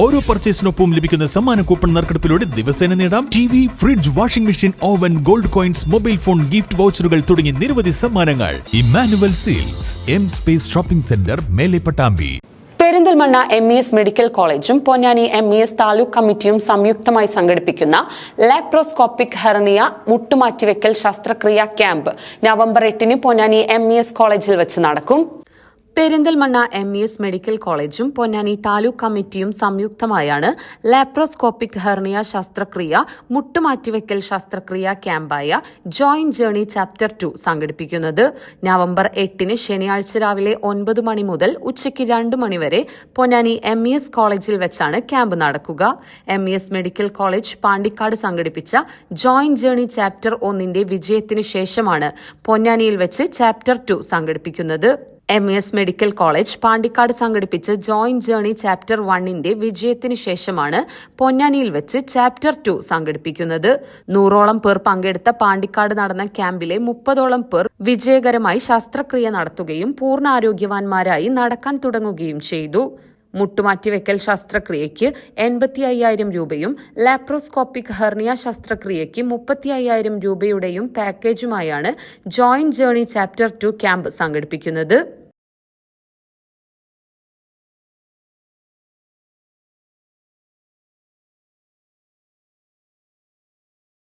ഓരോ പർച്ചേസിനൊപ്പം ലഭിക്കുന്ന സമ്മാന കൂപ്പൺ നറുക്കെടുപ്പിലൂടെ ദിവസേന നേടാം. T V fridge washing machine oven gold coins mobile phone gift വൗച്ചറുകൾ തുടങ്ങി നിരവധി സമ്മാനങ്ങൾ. Emmanuel silks M space shopping centre മേലെ Pattambi. Perinthalmanna M E S medical കോളേജും Ponnani M E S taluk കമ്മിറ്റിയും സംയുക്തമായി സംഘടിപ്പിക്കുന്ന ലാപ്രോസ്കോപ്പിക് ഹെർണിയ മുട്ടുമാറ്റിവെക്കൽ ശസ്ത്രക്രിയ ക്യാമ്പ് നവംബർ എട്ടിന് പൊന്നാനി എം ഇ എസ് കോളേജിൽ വെച്ച് നടക്കും. Perinthalmanna M E S medical കോളേജും പൊന്നാനി താലൂക്ക് കമ്മിറ്റിയും സംയുക്തമായാണ് ലാപ്രോസ്കോപ്പിക് ഹെർണിയ ശസ്ത്രക്രിയ മുട്ടുമാറ്റിവെക്കൽ ശസ്ത്രക്രിയ ക്യാമ്പായ ജോയിന്റ് ജേണി ചാപ്റ്റർ ടു സംഘടിപ്പിക്കുന്നത്. നവംബർ എട്ടിന് ശനിയാഴ്ച രാവിലെ ഒൻപത് മണി മുതൽ ഉച്ചയ്ക്ക് രണ്ട് മണിവരെ പൊന്നാനി എം ഇ എസ് കോളേജിൽ വെച്ചാണ് ക്യാമ്പ് നടക്കുക. M E S medical college Pandikkad സംഘടിപ്പിച്ച ജോയിന്റ് ജേണി ചാപ്റ്റർ ഒന്നിന്റെ വിജയത്തിന് ശേഷമാണ് പൊന്നാനിയിൽ വെച്ച് ചാപ്റ്റർ ടു സംഘടിപ്പിക്കുന്നത്. M S medical college Pandikkad സംഘടിപ്പിച്ച ജോയിന്റ് ജേണി ചാപ്റ്റർ വണ്ണിന്റെ വിജയത്തിന് ശേഷമാണ് പൊന്നാനിയിൽ വെച്ച് ചാപ്റ്റർ ടു സംഘടിപ്പിക്കുന്നത്. നൂറോളം പേർ പങ്കെടുത്ത പാണ്ടിക്കാട് നടന്ന ക്യാമ്പിലെ മുപ്പതോളം പേർ വിജയകരമായി ശസ്ത്രക്രിയ നടത്തുകയും പൂർണ നടക്കാൻ തുടങ്ങുകയും ചെയ്തു. മുട്ടുമാറ്റിവെക്കൽ ശസ്ത്രക്രിയയ്ക്ക് എൺപത്തി അയ്യായിരം രൂപയും ലാപ്രോസ്കോപ്പിക് ഹെർണിയ ശസ്ത്രക്രിയയ്ക്ക് മുപ്പത്തി അയ്യായിരം രൂപയുടെയും പാക്കേജുമായാണ് joint journey chapter two camp സംഘടിപ്പിക്കുന്നത്.